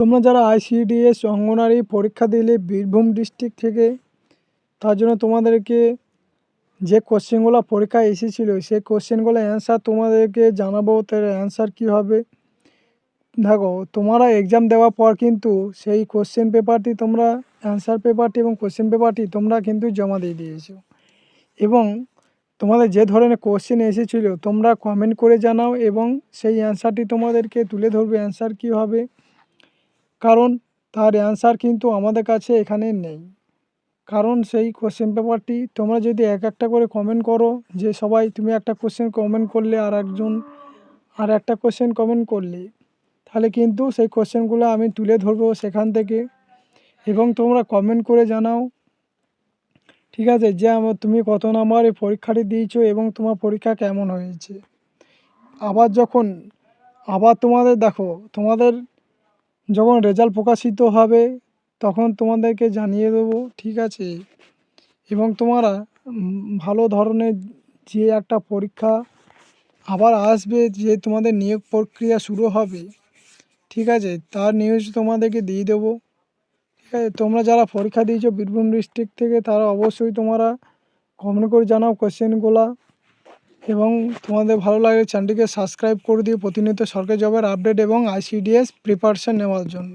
তোমরা যারা আইসিডিএস অঙ্গনারী পরীক্ষা দিলে বীরভূম ডিস্ট্রিক্ট থেকে, তার জন্য তোমাদেরকে যে কোশ্চেনগুলো পরীক্ষায় এসেছিল, সেই কোশ্চেনগুলো অ্যান্সার তোমাদেরকে জানাব, তার অ্যান্সার কী হবে। দেখো, তোমরা এক্সাম দেওয়ার পর কিন্তু সেই কোশ্চেন পেপারটি তোমরা অ্যান্সার পেপারটি এবং কোশ্চেন পেপারটি তোমরা কিন্তু জমা দিয়ে দিয়েছ। এবং তোমাদের যে ধরনের কোশ্চেন এসেছিল, তোমরা কমেন্ট করে জানাও এবং সেই অ্যান্সারটি তোমাদেরকে তুলে ধরবে অ্যান্সার কী হবে। কারণ তার অ্যান্সার কিন্তু আমাদের কাছে এখানে নেই। কারণ সেই কোশ্চেন পেপারটি তোমরা যদি এক একটা করে কমেন্ট করো, যে সবাই তুমি একটা কোশ্চেন কমেন্ট করলে আর একজন আর একটা কোশ্চেন কমেন্ট করলে, তাহলে কিন্তু সেই কোশ্চেনগুলো আমি তুলে ধরবো সেখান থেকে এবং তোমরা কমেন্ট করে জানাও। ঠিক আছে, যে আমার তুমি কত নাম্বারে পরীক্ষাটি দিয়েছ এবং তোমার পরীক্ষা কেমন হয়েছে। আবার যখন আবার তোমাদের দেখো, তোমাদের যখন রেজাল্ট প্রকাশিত হবে, তখন তোমাদেরকে জানিয়ে দেবো, ঠিক আছে? এবং তোমরা ভালো ধরনের যে একটা পরীক্ষা আবার আসবে, যে তোমাদের নিয়োগ প্রক্রিয়া শুরু হবে, ঠিক আছে? তার নিউজ তোমাদেরকে দিয়ে দেবো, ঠিক আছে? তোমরা যারা পরীক্ষা দিয়েছ বীরভূম ডিস্ট্রিক্ট থেকে, তারা অবশ্যই তোমরা কমেন্ট করে জানাও কোশ্চেনগুলো এবং তোমাদের ভালো লাগলে চ্যানেলটিকে সাবস্ক্রাইব করে দিও। প্রতিনিয়ত সরকারি জবের আপডেট এবং আইসিডিএস প্রিপারেশন নেওয়ার জন্য।